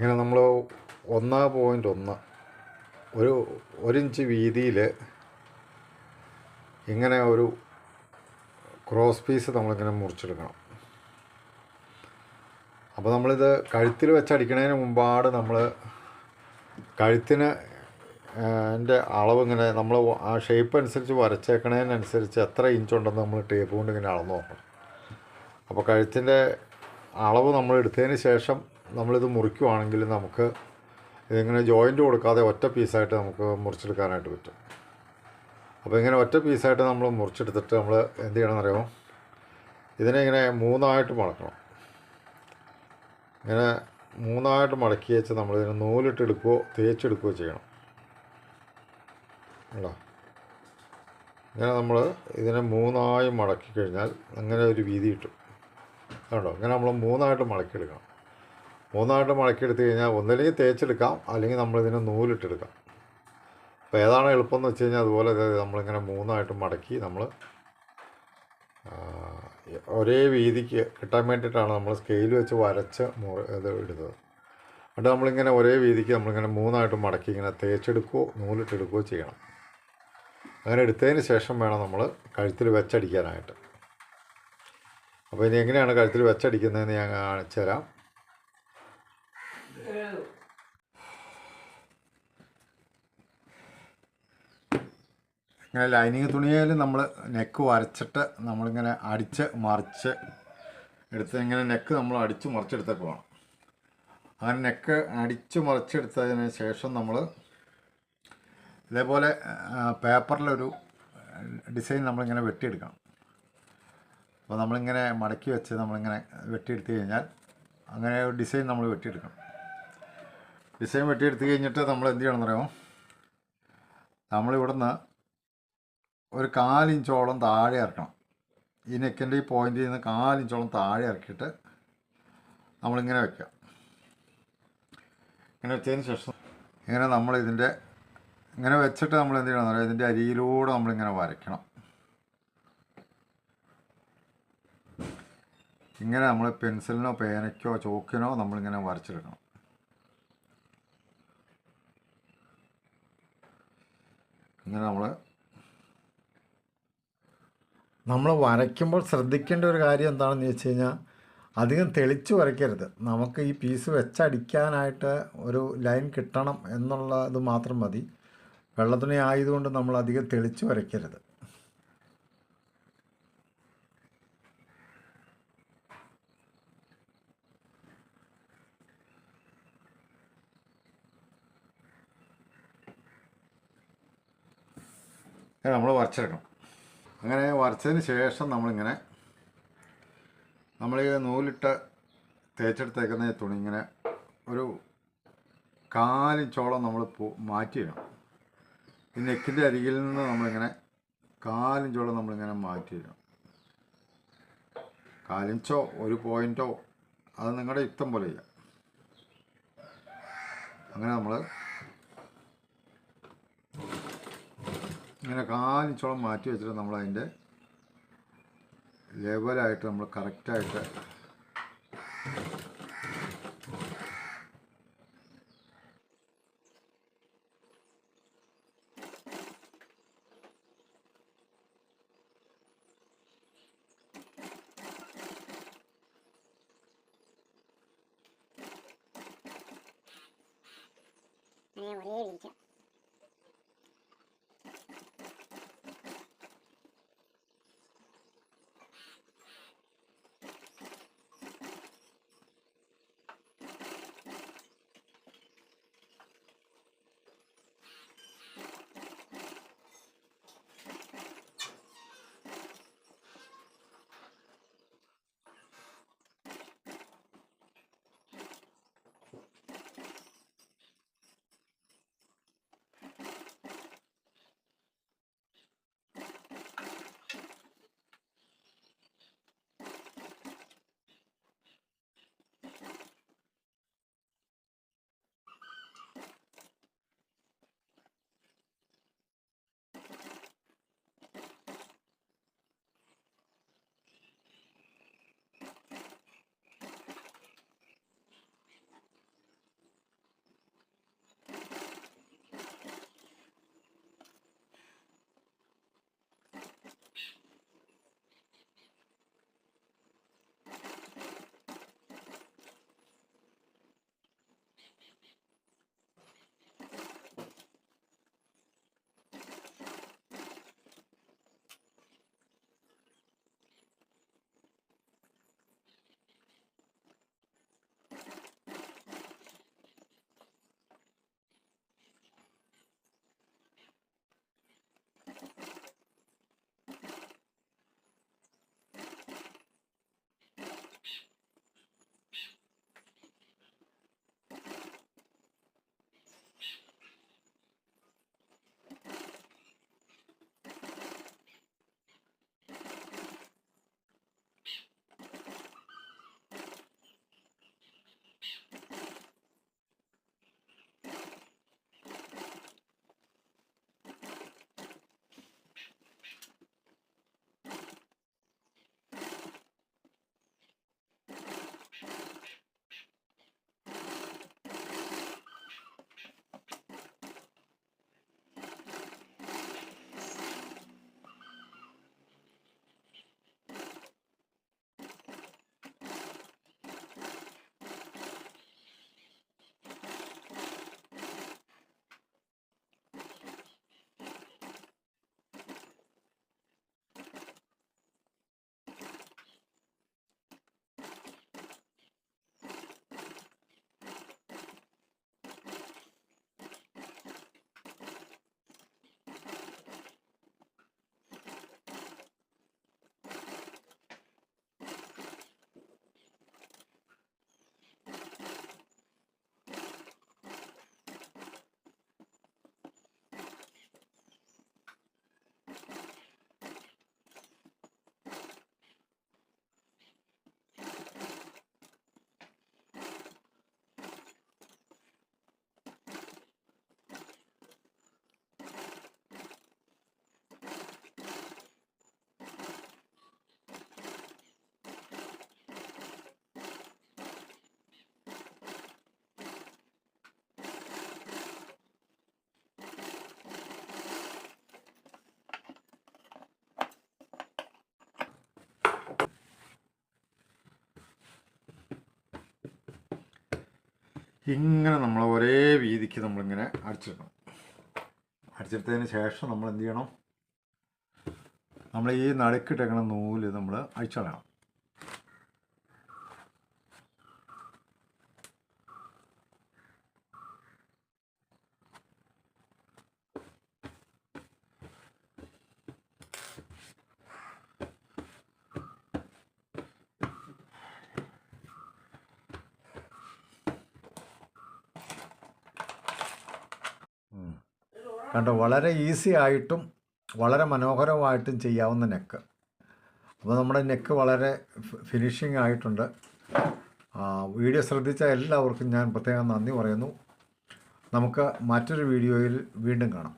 ഇങ്ങനെ നമ്മൾ ഒന്ന് പോയിന്റ് ഒന്ന്. ഒരു ഒരിഞ്ച് വീതിയിൽ ഇങ്ങനെ ഒരു ക്രോസ് പീസ് നമ്മളിങ്ങനെ മുറിച്ചെടുക്കണം. അപ്പോൾ നമ്മളിത് കഴുത്തിൽ വെച്ചടിക്കണതിന് മുമ്പാട് നമ്മൾ കഴുത്തിന് എന്റെ അളവ് ഇങ്ങനെ നമ്മൾ ആ ഷേപ്പ് അനുസരിച്ച് വരച്ചേക്കണതിനനുസരിച്ച് എത്ര ഇഞ്ച് ഉണ്ടെന്ന് നമ്മൾ ടേപ്പ് കൊണ്ട് ഇങ്ങനെ അളന്ന് നോക്കണം. അപ്പോൾ കഴുത്തിന്റെ അളവ് നമ്മൾ എടുത്തതിന് ശേഷം നമ്മളിത് മുറിക്കുവാണെങ്കിൽ നമുക്ക് ഇതിങ്ങനെ ജോയിന്റ് കൊടുക്കാതെ ഒറ്റ പീസായിട്ട് നമുക്ക് മുറിച്ചെടുക്കാനായിട്ട് പറ്റും. അപ്പോൾ ഇങ്ങനെ ഒറ്റ പീസായിട്ട് നമ്മൾ മുറിച്ചെടുത്തിട്ട് നമ്മൾ എന്ത് ചെയ്യണമെന്നറിയാമോ? ഇതിനെ ഇങ്ങനെ മൂന്നായിട്ട് മടക്കണം. ഇങ്ങനെ മൂന്നായിട്ട് മടക്കി വെച്ച് നമ്മളിതിനെ നൂലിട്ട് എടുക്കുകയോ തേച്ചെടുക്കുകയോ ചെയ്യണം. കേട്ടോ ഇങ്ങനെ നമ്മൾ ഇതിനെ മൂന്നായി മടക്കി കഴിഞ്ഞാൽ അങ്ങനെ ഒരു വീതി കിട്ടും. കണ്ടോ? ഇങ്ങനെ നമ്മൾ മൂന്നായിട്ട് മടക്കിയെടുക്കണം. മൂന്നായിട്ട് മടക്കിയെടുത്ത് കഴിഞ്ഞാൽ ഒന്നില്ലെങ്കിൽ തേച്ചെടുക്കാം അല്ലെങ്കിൽ നമ്മളിതിനെ നൂലിട്ടെടുക്കാം. അപ്പോൾ ഏതാണ് എളുപ്പം എന്ന് വെച്ച് കഴിഞ്ഞാൽ അതുപോലെ നമ്മളിങ്ങനെ മൂന്നായിട്ട് മടക്കി നമ്മൾ ഒരേ വീതിക്ക് കിട്ടാൻ വേണ്ടിയിട്ടാണ് നമ്മൾ സ്കെയിൽ വെച്ച് വരച്ച് ഇത് ഇടുന്നത്. എന്നിട്ട് നമ്മളിങ്ങനെ ഒരേ വീതിക്ക് നമ്മളിങ്ങനെ മൂന്നായിട്ട് മടക്കി ഇങ്ങനെ തേച്ചെടുക്കുകയോ നൂലിട്ടെടുക്കുകയോ ചെയ്യണം. അങ്ങനെ എടുത്തതിന് ശേഷം വേണം നമ്മൾ കഴുത്തിൽ വെച്ചടിക്കാനായിട്ട്. അപ്പോൾ ഇനി എങ്ങനെയാണ് കഴുത്തിൽ വെച്ചടിക്കുന്നതെന്ന് ഞാൻ കാണിച്ചു തരാം. ഇങ്ങനെ ലൈനിങ് തുണിയിൽ നമ്മൾ നെക്ക് വരച്ചിട്ട് നമ്മളിങ്ങനെ അടിച്ച് മറിച്ച് എടുത്ത് ഇങ്ങനെ നെക്ക് നമ്മൾ അടിച്ച് മറിച്ചെടുത്തിട്ട് വേണം അങ്ങനെ നെക്ക് അടിച്ച് മറിച്ചെടുത്തതിന് ശേഷം നമ്മൾ ഇതേപോലെ പേപ്പറിലൊരു ഡിസൈൻ നമ്മളിങ്ങനെ വെട്ടിയെടുക്കണം. അപ്പോൾ നമ്മളിങ്ങനെ മടക്കി വെച്ച് നമ്മളിങ്ങനെ വെട്ടിയെടുത്ത് കഴിഞ്ഞാൽ അങ്ങനെ ഒരു ഡിസൈൻ നമ്മൾ വെട്ടിയെടുക്കണം. ഡിസൈൻ വെട്ടിയെടുത്ത് കഴിഞ്ഞിട്ട് നമ്മൾ എന്ത് ചെയ്യണമെന്ന് അറിയാമോ നമ്മളിവിടുന്ന് ഒരു കാലിഞ്ചോളം താഴെ ഇറക്കണം. ഈ നെക്കിന്റെ ഈ പോയിന്റിൽ നിന്ന് കാലിഞ്ചോളം താഴെ ഇറക്കിയിട്ട് നമ്മളിങ്ങനെ വെക്കുക. ഇങ്ങനെ വെച്ചതിന് ശേഷം ഇങ്ങനെ നമ്മൾ ഇതിന്റെ ഇങ്ങനെ വെച്ചിട്ട് നമ്മൾ എന്ത് ചെയ്യണമെന്ന് അറിയാം ഇതിന്റെ അരിയിലൂടെ നമ്മളിങ്ങനെ വരയ്ക്കണം. ഇങ്ങനെ നമ്മൾ പെൻസിലിനോ പേനയ്ക്കോ ചോക്കിനോ നമ്മളിങ്ങനെ വരച്ചെടുക്കണം ഇങ്ങനെ നമ്മൾ നമ്മൾ വരയ്ക്കുമ്പോൾ ശ്രദ്ധിക്കേണ്ട ഒരു കാര്യം എന്താണെന്ന് ചോദിച്ചു കഴിഞ്ഞാൽ അധികം തെളിച്ച് വരയ്ക്കരുത്. നമുക്ക് ഈ പീസ് വെച്ചടിക്കാനായിട്ട് ഒരു ലൈൻ കിട്ടണം എന്നുള്ളത് മാത്രം മതി. വെള്ളത്തുണി ആയതുകൊണ്ട് നമ്മൾ അധികം തെളിച്ച് വരയ്ക്കരുത്. നമ്മൾ വരച്ചെടുക്കണം. അങ്ങനെ വരച്ചതിന് ശേഷം നമ്മളിങ്ങനെ നമ്മൾ ഈ നൂലിട്ട് തേച്ചെടുത്തേക്കുന്ന തുണി ഇങ്ങനെ ഒരു കാലിഞ്ചോളം നമ്മൾ മാറ്റി മാറ്റിയിടണം. ഈ നെക്കിന്റെ അരികിൽ നിന്ന് നമ്മളിങ്ങനെ കാലിഞ്ചോളം നമ്മളിങ്ങനെ മാറ്റിയിടണം. കാലിഞ്ചോ ഒരു പോയിന്റോ അത് നിങ്ങളുടെ യുക്തം പോലെ ചെയ്യാം. അങ്ങനെ നമ്മൾ ഇങ്ങനെ കാലിച്ചോളം മാറ്റി വെച്ചിട്ട് നമ്മൾ അതിന്റെ ലെവലായിട്ട് നമ്മൾ കറക്റ്റായിട്ട് അങ്ങനെ ഒരേ വീതിക്ക് ഇങ്ങനെ നമ്മൾ ഒരേ വീതിക്ക് നമ്മളിങ്ങനെ അടിച്ചിടണം. അടിച്ചെടുത്തതിന് ശേഷം നമ്മൾ എന്ത് ചെയ്യണം? നമ്മൾ ഈ നടുക്കിട്ടേക്കണ നൂൽ നമ്മൾ അഴിച്ചളയണം. കണ്ടോ വളരെ ഈസി ആയിട്ടും വളരെ മനോഹരമായിട്ടും ചെയ്യാവുന്ന നെക്ക്. അപ്പോൾ നമ്മുടെ നെക്ക് വളരെ ഫിനിഷിംഗ് ആയിട്ടുണ്ട്. വീഡിയോ ശ്രദ്ധിച്ച എല്ലാവർക്കും ഞാൻ പ്രത്യേകം നന്ദി പറയുന്നു. നമുക്ക് മറ്റൊരു വീഡിയോയിൽ വീണ്ടും കാണാം.